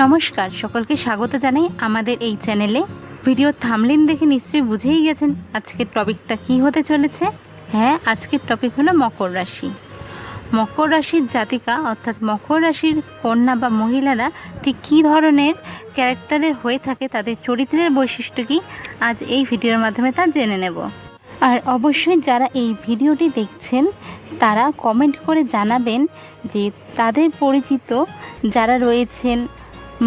নমস্কার, সকলকে স্বাগত জানাই আমাদের এই চ্যানেলে। ভিডিও থামলেন দেখে নিশ্চয়ই বুঝেই গেছেন আজকের টপিকটা কি হতে চলেছে। হ্যাঁ আজকের টপিক হলো মকর রাশি। মকর রাশির জাতিকা অর্থাৎ মকর রাশির কন্যা বা মহিলারা ঠিক কী ধরনের ক্যারেক্টারের হয়ে থাকে, তাদের চরিত্রের বৈশিষ্ট্য কী, আজ এই ভিডিওর মাধ্যমে তা জেনে নেব। আর অবশ্যই যারা এই ভিডিওটি দেখছেন, তারা কমেন্ট করে জানাবেন যে তাদের পরিচিত যারা রয়েছেন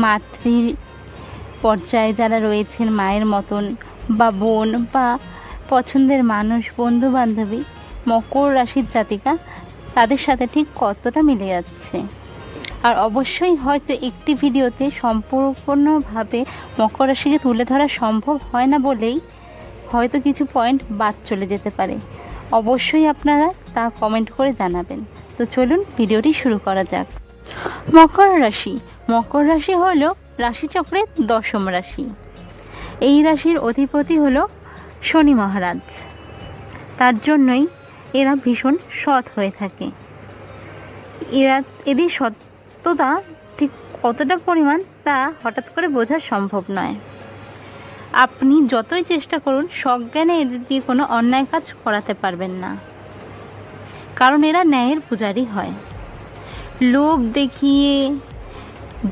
মাতৃ পর্যায়ে যারা রয়েছেন, মায়ের মতন বা বোন বা পছন্দের মানুষ বন্ধু বান্ধবী মকর রাশির জাতিকা, তাদের সাথে ঠিক কতটা মিলে যাচ্ছে? আর অবশ্যই হয়তো একটি ভিডিওতে সম্পূর্ণভাবে মকর রাশিকে তুলে ধরা সম্ভব হয় না বলেই হয়তো কিছু পয়েন্ট বাদ চলে যেতে পারে। অবশ্যই আপনারা তা কমেন্ট করে জানাবেন। তো চলুন ভিডিওটি শুরু করা যাক। মকর রাশি মকর রাশি হল রাশিচক্রের দশম রাশি। এই রাশির অধিপতি হলো শনি মহারাজ। তার জন্যই এরা ভীষণ সৎ হয়ে থাকে। এরা এদের সত্যতা ঠিক কতটা পরিমাণ তা হঠাৎ করে বোঝা সম্ভব নয়। আপনি যতই চেষ্টা করুন, সজ্ঞানে এদের দিয়ে কোনো অন্যায় কাজ করাতে পারবেন না। কারণ এরা ন্যায়ের পূজারি হয়। লোভ দেখিয়ে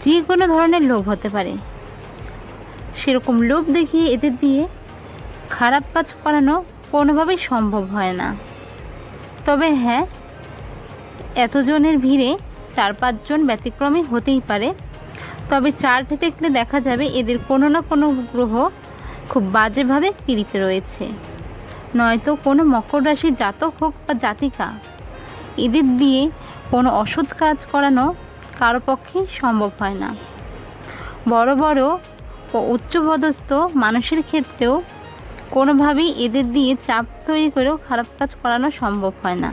যে কোনো ধরনের লোভ হতে পারে। সেরকম লোভ দেখিয়ে এদের দিয়ে খারাপ কাজ করানো কোনোভাবেই সম্ভব হয় না। তবে হ্যাঁ এতজনের ভিড়ে চার পাঁচজন ব্যতিক্রমী হতেই পারে। তবে চার্ট দেখলে দেখা যাবে এদের কোনো না কোনো গ্রহ খুব বাজেভাবে পীড়িত রয়েছে। নয়তো কোনো মকর রাশির জাতক হোক বা জাতিকা, এদের দিয়ে কোনো অসৎ কাজ করানো কারও পক্ষেই সম্ভব হয় না। বড় বড় ও উচ্চপদস্থ মানুষের ক্ষেত্রেও কোনোভাবেই এদের দিয়ে চাপ তৈরি করেও খারাপ কাজ করানো সম্ভব হয় না।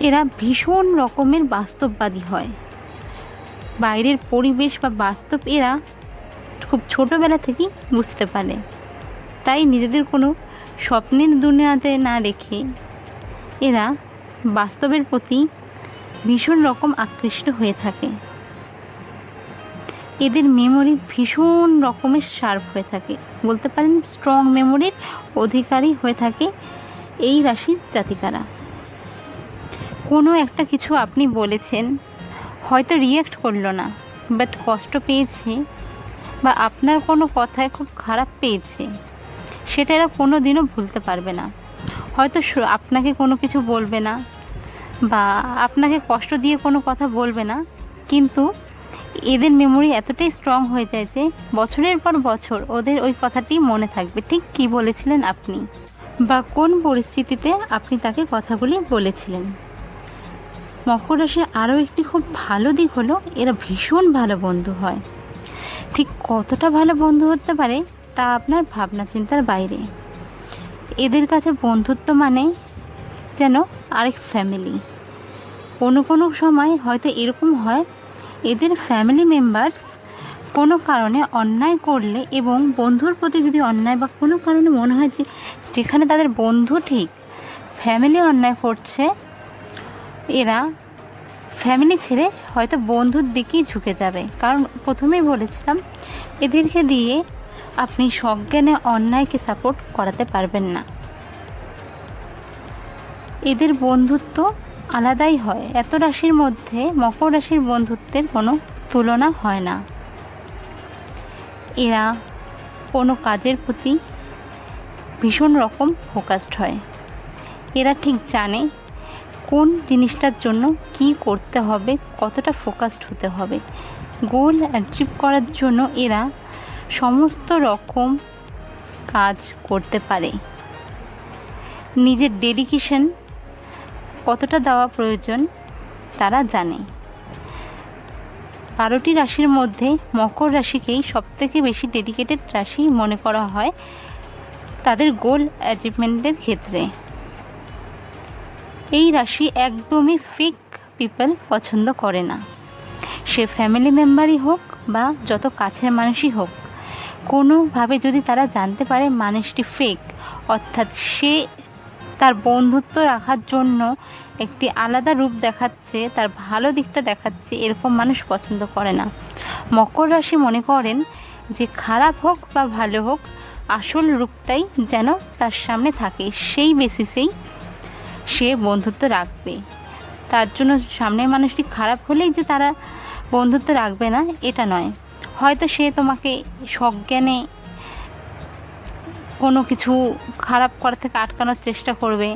এরা ভীষণ রকমের বাস্তববাদী হয়। বাইরের পরিবেশ বা বাস্তব এরা খুব ছোটোবেলা থেকেই বুঝতে পারে। তাই নিজেদের কোনো স্বপ্নের দুনিয়াতে না রেখে এরা বাস্তবের প্রতি ভীষণ রকম আকৃষ্ট হয়ে থাকে। এদের মেমোরি ভীষণ রকমের শার্প হয়ে থাকে। বলতে পারেন স্ট্রং মেমোরির অধিকারী হয়ে থাকে এই রাশির জাতিকারা। কোনো একটা কিছু আপনি বলেছেন, হয়তো রিয়্যাক্ট করল না বাট কষ্ট পেয়েছে বা আপনার কোনো কথায় খুব খারাপ পেয়েছে, সেটা এরা কোনো দিনও ভুলতে পারবে না। হয়তো আপনাকে কোনো কিছু বলবে না বা আপনাকে কষ্ট দিয়ে কোনো কথা বলবে না, কিন্তু এদের মেমোরি এতটাই স্ট্রং হয়ে যায় যে বছরের পর বছর ওদের ওই কথাটি মনে থাকবে। ঠিক কি বলেছিলেন আপনি? বা কোন পরিস্থিতিতে আপনি তাকে কথাগুলি বলেছিলেন? মকর রাশির আরও একটি খুব ভালো দিক হলো, এরা ভীষণ ভালো বন্ধু হয়। ঠিক কতটা ভালো বন্ধু হতে পারে তা আপনার ভাবনা চিন্তার বাইরে। এদের কাছে বন্ধুত্ব মানে যেন আরেক ফ্যামিলি কোনো কোনো সময় হয়তো এরকম হয়, এদের ফ্যামিলি মেম্বার্স কোনো কারণে অন্যায় করলে এবং বন্ধুর প্রতি যদি অন্যায় বা কোনো কারণে মনে হয় যে যেখানে তাদের বন্ধু ঠিক ফ্যামিলি অন্যায় করছে, এরা ফ্যামিলি ছেড়ে হয়তো বন্ধুর দিকেই ঝুঁকে যাবে। কারণ প্রথমেই বলেছিলাম, এদেরকে দিয়ে আপনি সজ্ঞানে অন্যায়কে সাপোর্ট করাতে পারবেন না। এদের বন্ধুত্ব আলাদাই হয়। এত রাশির মধ্যে মকর রাশির বন্ধুত্বের কোনো তুলনা হয় না। এরা কোনো কাজের প্রতি ভীষণ রকম ফোকাসড হয়। এরা ঠিক জানে কোন জিনিসটার জন্য কি করতে হবে, কতটা ফোকাসড হতে হবে। গোল অ্যাচিভ করার জন্য এরা সমস্ত রকম কাজ করতে পারে। নিজের ডেডিকেশন কতটা দেওয়া প্রয়োজন তারা জানে। বারোটি রাশির মধ্যে মকর রাশিকেই সবথেকে বেশি ডেডিকেটেড রাশি মনে করা হয় তাদের গোল অ্যাচিভমেন্টের ক্ষেত্রে। এই রাশি একদমই ফিক পিপল পছন্দ করে না। সে ফ্যামিলি মেম্বারই হোক বা যত কাছের মানুষই হোক, কোনোভাবে যদি তারা জানতে পারে মানুষটি ফেক অর্থাৎ সে তার বন্ধুত্ব রাখার জন্য একটি আলাদা রূপ দেখাচ্ছে, তার ভালো দিকটা দেখাচ্ছে, এরকম মানুষ পছন্দ করে না। মকর রাশি মনে করেন যে খারাপ হোক বা ভালো হোক, আসল রূপটাই যেন তার সামনে থাকে, সেই বেসিসেই সে বন্ধুত্ব রাখবে। তার জন্য সামনের মানুষটি খারাপ হলেই যে তারা বন্ধুত্ব রাখবে না, এটা নয়। হয়তো সে তোমাকে সজ্ঞানে কোনো কিছু খারাপ করা থেকে আটকানোর চেষ্টা করবে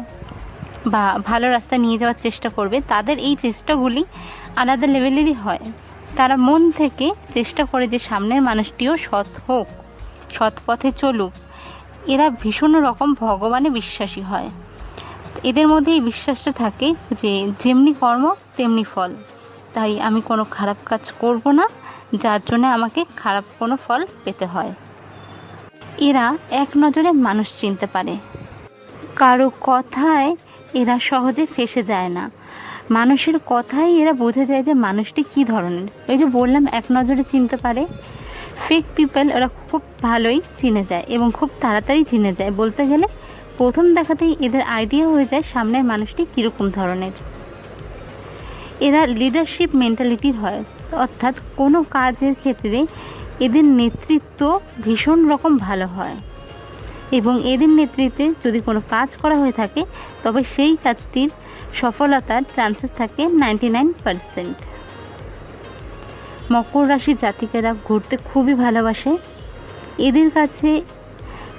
বা ভালো রাস্তায় নিয়ে যাওয়ার চেষ্টা করবে, তাদের এই চেষ্টাগুলি আলাদা লেভেলেরই হয়। তারা মন থেকে চেষ্টা করে যে সামনের মানুষটিও সৎ হোক, সৎ পথে চলুক। এরা ভীষণ রকম ভগবানে বিশ্বাসী হয়। এদের মধ্যে এই বিশ্বাসটা থাকে যে যেমনি কর্ম, তেমনি ফল। তাই আমি কোনো খারাপ কাজ করব না, যার জন্য আমাকে খারাপ কোনো ফল পেতে হয়। এরা এক নজরে মানুষ চিনতে পারে। কারও কথায় এরা সহজে ফেসে যায় না। মানুষের কথাই এরা বুঝে যায় যে মানুষটি কী ধরনের। ওই যে বললাম, এক নজরে চিনতে পারে। ফেক পিপল ওরা খুব ভালোই চিনে যায় এবং খুব তাড়াতাড়ি চিনে যায়। বলতে গেলে, প্রথম দেখাতেই এদের আইডিয়া হয়ে যায় সামনের মানুষটি কীরকম ধরনের। এরা লিডারশিপ মেন্টালিটির হয়। অর্থাৎ কোনো কাজের ক্ষেত্রে এদের নেতৃত্ব ভীষণ রকম ভালো হয়। এবং এদের নেতৃত্বে যদি কোনো কাজ করা হয়ে থাকে, তবে সেই কাজটির সফলতার চান্সেস থাকে নাইনটি নাইন পারসেন্ট মকর রাশির জাতিকেরা ঘুরতে খুবই ভালোবাসে। এদের কাছে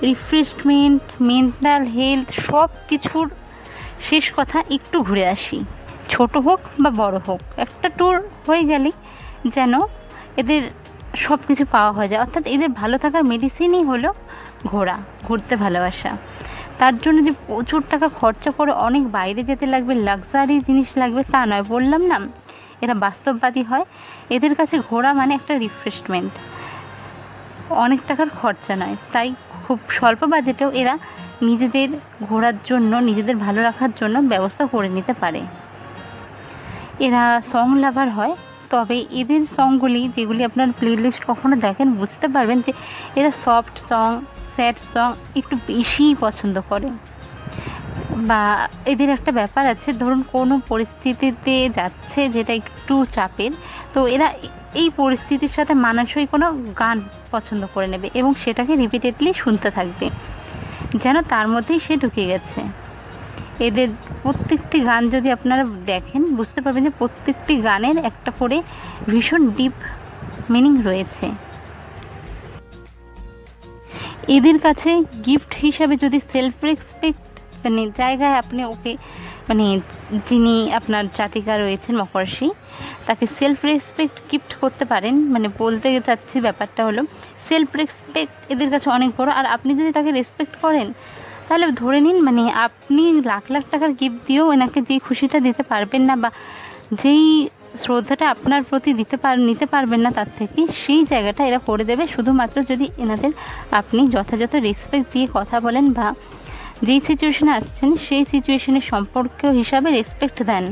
রিফ্রেশমেন্ট মেন্টাল হেলথ সব কিছুর শেষ কথা একটু ঘুরে আসি। ছোট হোক বা বড় হোক, একটা ট্যুর হয়ে গেলেই যেন এদের সব কিছু পাওয়া হয়ে যায়। অর্থাৎ এদের ভালো থাকার মেডিসিনই হলো ঘোরা ঘুরতে ভালোবাসা। তার জন্য যে প্রচুর টাকা খরচা করে অনেক বাইরে যেতে লাগবে লাক্সারি জিনিস লাগবে, তা নয়। বললাম না, এরা বাস্তববাদী হয়। এদের কাছে ঘোরা মানে একটা রিফ্রেশমেন্ট অনেক টাকার খরচা নয়। তাই খুব স্বল্প বাজেটেও এরা নিজেদের ঘোরার জন্য, নিজেদের ভালো রাখার জন্য ব্যবস্থা করে নিতে পারে। এরা সং লাভার হয়। তবে এদের সংগুলি যেগুলি আপনার প্লেলিস্ট কখনো দেখেন, বুঝতে পারবেন যে এরা সফট সং স্যাড সং একটু বেশিই পছন্দ করে। বা এদের একটা ব্যাপার আছে, ধরুন কোনো পরিস্থিতিতে যাচ্ছে যেটা একটু চাপের, তো এরা এই পরিস্থিতির সাথে মানানসই কোনো গান পছন্দ করে নেবে এবং সেটাকে রিপিটেডলি শুনতে থাকবে। যেন তার মধ্যেই সে ঢুকে গেছে। এদের প্রত্যেকটি গান যদি আপনারা দেখেন, বুঝতে পারবেন যে প্রত্যেকটি গানের একটা করে ভীষণ ডিপ মিনিং রয়েছে। এদের কাছে গিফট হিসাবে যদি সেলফ রেসপেক্ট মানে জায়গায় আপনি ওকে মানে যিনি আপনার জাতিকা রয়েছেন মকরাশি তাকে সেলফ রেসপেক্ট গিফট করতে পারেন। মানে বলতে চাচ্ছি ব্যাপারটা হলো সেলফ রেসপেক্ট এদের কাছে অনেক বড়। আর আপনি যদি তাকে রেসপেক্ট করেন তাহলে ধরে নিন মানে আপনি লাখ লাখ টাকার গিফট দিয়েও এনাকে যেই খুশিটা দিতে পারবেন না বা যেই শ্রদ্ধাটা আপনার প্রতি দিতে পার, নিতে পারবেন না তার থেকে, সেই জায়গাটা এরা করে দেবে। শুধুমাত্র যদি এনাদের আপনি যথাযথ রেসপেক্ট দিয়ে কথা বলেন বা যেই সিচুয়েশনে আসছেন, সেই সিচুয়েশনের সম্পর্ক হিসাবে রেসপেক্ট দেন।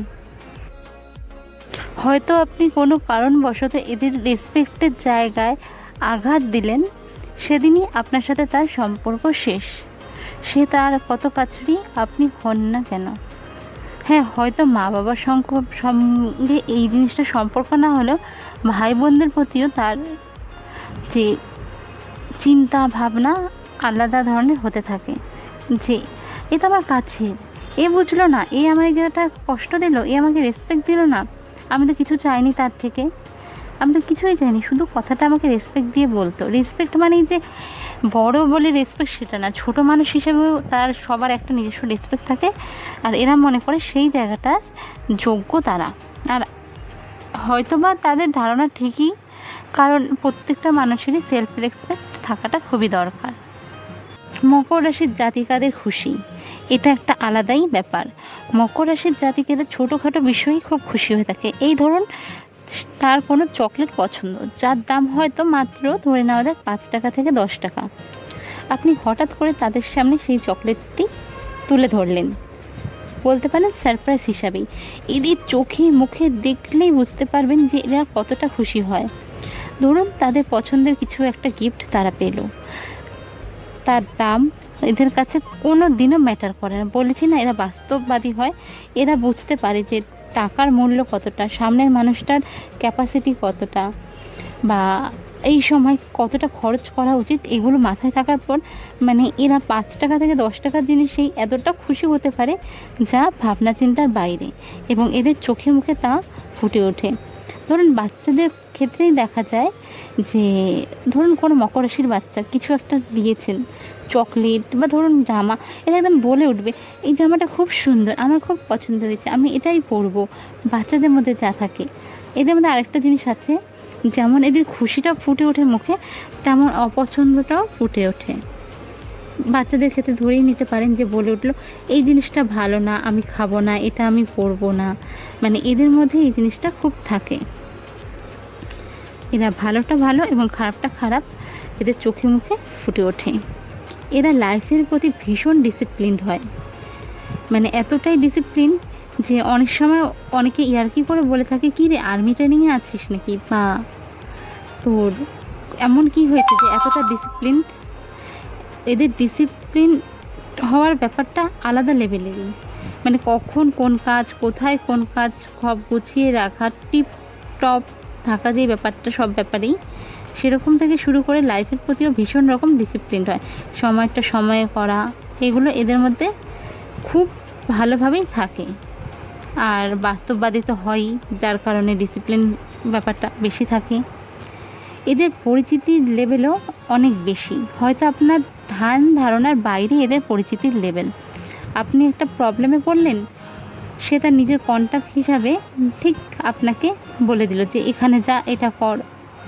হয়তো আপনি কোনো কারণবশত এদের রেসপেক্টের জায়গায় আঘাত দিলেন, সেদিনই আপনার সাথে তার সম্পর্ক শেষ। সে তার কত কাছড়ি আপনি হন না কেন? হ্যাঁ হয়তো মা বাবার সঙ্গে এই জিনিসটা সম্পর্ক না হলেও ভাই বোনদের প্রতিও তার যে চিন্তা, ভাবনা আলাদা ধরনের হতে থাকে। যে, এ তো আমার কাছের এ বুঝলো না, এ আমার এই জায়গাটা কষ্ট দিল, এ আমাকে রেসপেক্ট দিল না, আমি তো কিছু চাইনি তার থেকে, আমি তো কিছুই চাইনি, শুধু কথাটা আমাকে রেসপেক্ট দিয়ে বলতো। রেসপেক্ট মানে যে বড় বলে রেসপেক্ট সেটা না। ছোট মানুষ হিসেবেও তার সবার একটা নিজস্ব রেসপেক্ট থাকে। আর এরা মনে করে সেই জায়গাটা যোগ্য তারা। আর হয়তোবা তাদের ধারণা ঠিকই, কারণ প্রত্যেকটা মানুষেরই সেলফ রেসপেক্ট থাকাটা খুবই দরকার। মকর রাশির জাতিকাদের খুশি, এটা একটা আলাদাই ব্যাপার। মকর রাশির জাতিকেদের ছোটোখাটো বিষয়েই খুব খুশি হয়ে থাকে। এই ধরুন তার কোনো চকলেট পছন্দ, যার দাম হয়তো মাত্র ধরে নেওয়া যাক পাঁচ টাকা থেকে দশ টাকা। আপনি হঠাৎ করে তাদের সামনে সেই চকলেটটি তুলে ধরলেন। বলতে পারেন সারপ্রাইজ হিসাবেই। এদের চোখে মুখে দেখলেই বুঝতে পারবেন যে এরা কতটা খুশি হয়। ধরুন তাদের পছন্দের কিছু একটা গিফট তারা পেল। তার দাম এদের কাছে কোনো দিনও ম্যাটার করে না। বলেছি না, এরা বাস্তববাদী হয়। এরা বুঝতে পারে যে টাকার মূল্য কতটা, সামনের মানুষটার ক্যাপাসিটি কতটা, বা এই সময় কতটা খরচ করা উচিত, এগুলো মাথায় থাকার পর মানে এরা পাঁচ টাকা থেকে দশ টাকার জিনিসেই এতটা খুশি হতে পারে যা ভাবনা চিন্তার বাইরে এবং এদের চোখে মুখে তা ফুটে ওঠে। ধরুন বাচ্চাদের ক্ষেত্রেই দেখা যায় যে, ধরুন কোনো মকর রাশির বাচ্চা কিছু একটা দিয়েছেন চকলেট বা ধরুন জামা, এটা একদম বলে উঠবে, এই জামাটা খুব সুন্দর, আমার খুব পছন্দ হয়েছে, আমি এটাই পরবো, বাচ্চাদের মধ্যে যা থাকে। এদের মধ্যে আরেকটা জিনিস আছে, যেমন এদের খুশিটা ফুটে ওঠে মুখে, তেমন অপছন্দটাও ফুটে ওঠে। বাচ্চাদের ক্ষেত্রে ধরেই নিতে পারেন যে বলে উঠল, এই জিনিসটা ভালো না, আমি খাব না, এটা আমি পরবো না। মানে এদের মধ্যে এই জিনিসটা খুব থাকে। এরা ভালোটা ভালো এবং খারাপটা খারাপ, এদের চোখে মুখে ফুটে ওঠে। এরা লাইফের প্রতি ভীষণ ডিসিপ্লিনড হয়। মানে এতটাই ডিসিপ্লিন যে অনেক সময় অনেকে ইয়ার্কি করে বলে থাকে, কি রে আর্মি ট্রেনিংয়ে আছিস নাকি? বা তোর এমন কি হয়েছে যে এতটা ডিসিপ্লিন এদের ডিসিপ্লিন হওয়ার ব্যাপারটা আলাদা লেভেলেরই মানে কখন কোন কাজ, কোথায় কোন কাজ, সব গুছিয়ে রাখা টিপ টপ থাকা যে ব্যাপারটা, সব ব্যাপারেই, সেরকম থেকে শুরু করে লাইফের প্রতিও ভীষণ রকম ডিসিপ্লিন হয়। সময়টা সময়ে করা, এগুলো এদের মধ্যে খুব ভালোভাবেই থাকে। আর বাস্তববাদী তো হয়ই যার কারণে ডিসিপ্লিন ব্যাপারটা বেশি থাকে। এদের পরিচিতির লেভেলও অনেক বেশি। হয়তো আপনার ধ্যান ধারণার বাইরে এদের পরিচিতির লেভেল আপনি একটা প্রবলেমে পড়লেন সে তার নিজের কন্ট্যাক্ট হিসাবে ঠিক আপনাকে বলে দিল যে এখানে যা, এটা কর,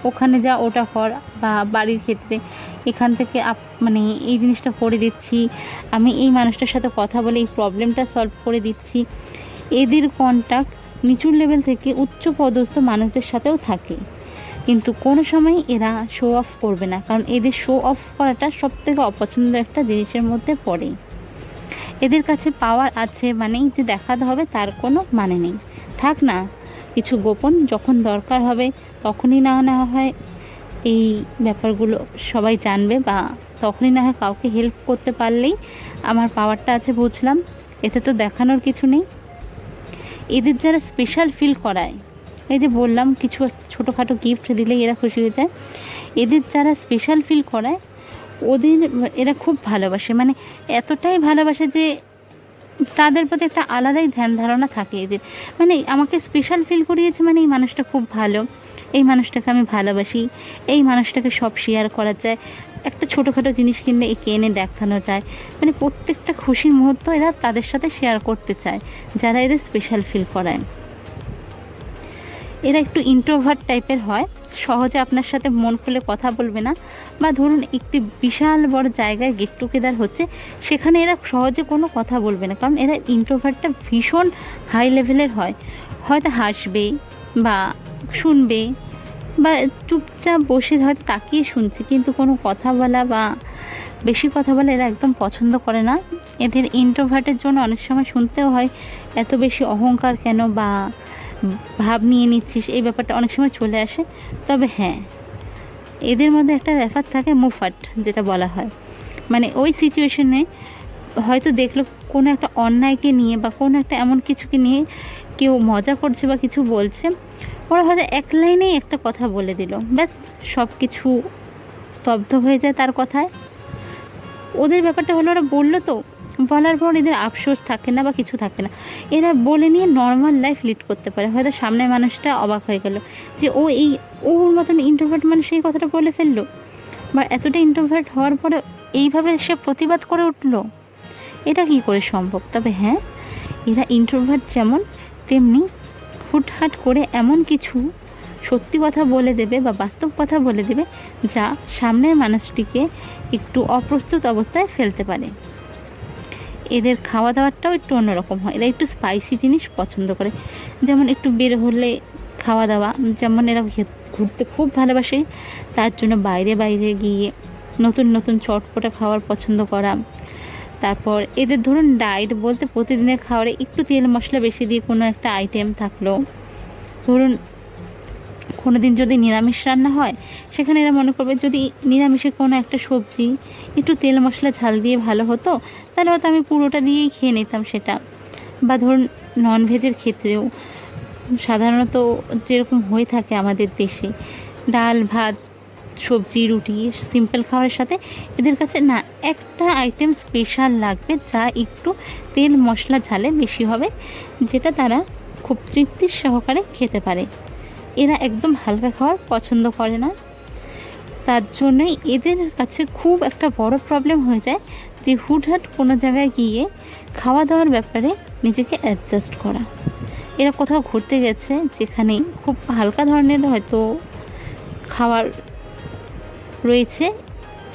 ওখানে যা, ওটা কর বা বাড়ির ক্ষেত্রে এখান থেকে আপ মানে এই জিনিসটা করে দিচ্ছি, আমি এই মানুষটার সাথে কথা বলে এই প্রবলেমটা সলভ করে দিচ্ছি। এদের কন্ট্যাক্ট নিচু লেভেল থেকে উচ্চ পদস্থ মানুষদের সাথেও থাকে। কিন্তু কোনো সময় এরা শো অফ করবে না, কারণ এদের শো অফ করাটা সব থেকে অপছন্দ একটা জিনিসের মধ্যে পড়ে। এদের কাছে পাওয়ার আছে মানেই যে দেখাতে হবে, তার কোনো মানে নেই। থাক না, কিছু গোপন যখন দরকার হবে, তখনই না নেওয়া হয় এই ব্যাপারগুলো সবাই জানবে বা তখনই না হয় কাউকে হেল্প করতে পারলেই আমার পাওয়ারটা আছে বুঝলাম। এতে তো দেখানোর কিছু নেই। এদের যারা স্পেশাল ফিল করায়, এই যে বললাম, কিছু ছোটোখাটো গিফট দিলেই এরা খুশি হয়ে যায়। এদের যারা স্পেশাল ফিল করায় ওদের এরা খুব ভালোবাসে মানে এতটাই ভালোবাসে যে তাদের প্রতি একটা আলাদাই ধ্যান ধারণা থাকে এদের। মানে আমাকে স্পেশাল ফিল করিয়েছে মানে এই মানুষটা খুব ভালো, এই মানুষটাকে আমি ভালোবাসি, এই মানুষটাকে সব শেয়ার করা যায়, একটা ছোটোখাটো জিনিস কিনলে একে এনে দেখানো যায়। মানে প্রত্যেকটা খুশির মুহূর্ত এরা তাদের সাথে শেয়ার করতে চায়, যারা এদের স্পেশাল ফিল করায়। এরা একটু ইন্ট্রোভার্ট টাইপের হয় সহজে আপনার সাথে মন খুলে কথা বলবে না। বা ধরুন একটি বিশাল বড় জায়গায় গেট টুগেদার হচ্ছে, সেখানে এরা সহজে কোনো কথা বলবে না। কারণ এরা ইন্ট্রোভার্টটা ভীষণ হাই লেভেলের হয়। হয়তো হাসবে বা শুনবে বা চুপচাপ বসে হয়তো তাকিয়ে শুনছে, কিন্তু কোনো কথা বলা বা বেশি কথা বলা এরা একদম পছন্দ করে না। এদের ইন্ট্রোভার্টের জন্য অনেক সময় শুনতেও হয়, এত বেশি অহংকার কেন বা ভাব নিয়ে নিচ্ছিস, এই ব্যাপারটা অনেক সময় চলে আসে। তবে হ্যাঁ এদের মধ্যে একটা ব্যাপার থাকে মুফাট, যেটা বলা হয়। মানে ওই সিচুয়েশনে হয়তো দেখল কোনো একটা অন্যায়কে নিয়ে বা কোনো একটা এমন কিছুকে নিয়ে কেউ মজা করছে বা কিছু বলছে, ওরা হয়তো এক লাইনেই একটা কথা বলে দিল। ব্যাস সব কিছু স্তব্ধ হয়ে যায় তার কথায়। ওদের ব্যাপারটা হলো ওরা বলল তো বলার পর এদের আফসোস থাকে না বা কিছু থাকে না। এরা বলে নিয়ে নর্মাল লাইফ লিড করতে পারে। হয়তো সামনের মানুষটা অবাক হয়ে গেল যে ও এই ওর মতন ইন্ট্রোভার্ট মানুষ এই কথাটা বলে ফেলল। বা এতটা ইন্ট্রোভার্ট হওয়ার পরে এইভাবে সে প্রতিবাদ করে উঠল। এটা কি করে সম্ভব? তবে হ্যাঁ এরা ইন্ট্রোভার্ট যেমন, তেমনি হুটহাট করে এমন কিছু সত্যি কথা বলে দেবে বা বাস্তব কথা বলে দেবে যা সামনের মানুষটিকে একটু অপ্রস্তুত অবস্থায় ফেলতে পারে। এদের খাওয়া দাওয়াটাও একটু অন্যরকম হয়। এরা একটু স্পাইসি জিনিস পছন্দ করে। যেমন একটু বের হলে খাওয়া দাওয়া যেমন এরা ঘুরতে খুব ভালোবাসে। তার জন্য বাইরে বাইরে গিয়ে নতুন নতুন চটপটা খাওয়ার পছন্দ করা। তারপর এদের ধরুন ডায়েট বলতে প্রতিদিনের খাবারে একটু তেল মশলা বেশি দিয়ে কোনো একটা আইটেম থাকল। ধরুন কোনো দিন যদি নিরামিষ রান্না হয়, সেখানে এরা মনে করবে যদি নিরামিষে কোনো একটা সবজি, একটু তেল মশলা, ঝাল দিয়ে ভালো হতো তাহলে হয়তো আমি পুরোটা দিয়েই খেয়ে নিতাম সেটা। বা ধরুন ননভেজের ক্ষেত্রেও সাধারণত যেরকম হয়ে থাকে আমাদের দেশে, ডাল, ভাত, সবজি, রুটি সিম্পল খাওয়ার সাথে এদের কাছে না, একটা আইটেম স্পেশাল লাগবে যা একটু তেল, মশলা, ঝালে বেশি হবে, যেটা তারা খুব তৃপ্তির সহকারে খেতে পারে। এরা একদম হালকা খাওয়ার পছন্দ করে না। তার জন্যই এদের কাছে খুব একটা বড় প্রবলেম হয়ে যায় যে হুটহাট কোনো জায়গায় গিয়ে খাওয়া দাওয়ার ব্যাপারে নিজেকে অ্যাডজাস্ট করা। এরা কোথাও ঘুরতে গেছে যেখানে খুব হালকা ধরনের হয়তো খাওয়ার রয়েছে,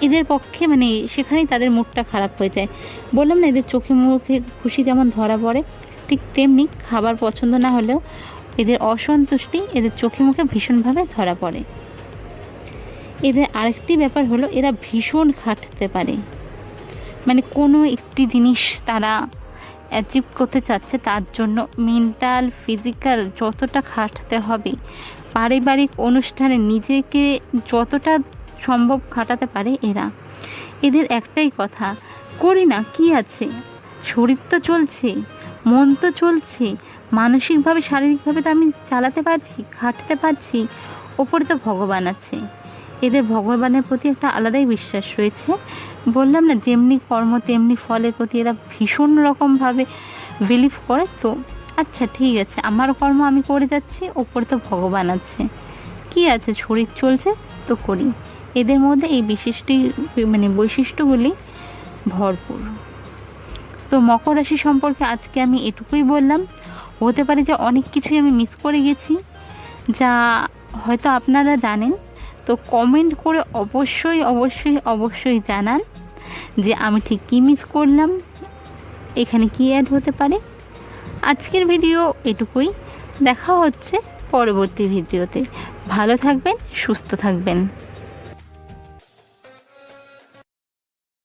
এদের পক্ষে মানে সেখানেই তাদের মুডটা খারাপ হয়ে যায়। বললাম না, এদের চোখে মুখে খুশি যেমন ধরা পড়ে, ঠিক তেমনি খাবার পছন্দ না হলেও এদের অসন্তুষ্টি এদের চোখে মুখে ভীষণভাবে ধরা পড়ে। এদের আরেকটি ব্যাপার হলো, এরা ভীষণ খাটতে পারে। মানে কোনো একটি জিনিস তারা অ্যাচিভ করতে চাচ্ছে তার জন্য মেন্টাল ফিজিক্যাল যতটা খাটতে হবে, পারিবারিক অনুষ্ঠানে নিজেকে যতটা সম্ভব খাটাতে পারে এরা। এদের একটাই কথা, করি না, কি আছে? শরীর তো চলছে, মন তো চলছে, মানসিকভাবে, শারীরিকভাবে তো আমি চালাতে পারছি, খাটতে পারছি, ওপরে তো ভগবান আছে। এদের ভগবানের প্রতি একটা আলাদাই বিশ্বাস রয়েছে। বললাম না, যেমনি কর্ম, তেমনি ফলের প্রতি এরা ভীষণ রকমভাবে বিলিভ করে। তো আচ্ছা ঠিক আছে, আমার কর্ম আমি করে যাচ্ছি, ওপরে তো ভগবান আছে। কি আছে, শরীর চলছে, তো করি। এদের মধ্যে এই বিশিষ্টি মানে বৈশিষ্ট্যগুলি ভরপুর। তো মকর রাশি সম্পর্কে আজকে আমি এটুকুই বললাম। হতে পারে যে অনেক কিছুই আমি মিস করে গেছি, যা হয়তো আপনারা জানেন। তো কমেন্ট করে অবশ্যই অবশ্যই অবশ্যই জানান যে আমি ঠিক কী মিস করলাম, এখানে কী অ্যাড হতে পারে। আজকের ভিডিও এটুকুই। দেখা হচ্ছে পরবর্তী ভিডিওতে ভালো থাকবেন, সুস্থ থাকবেন।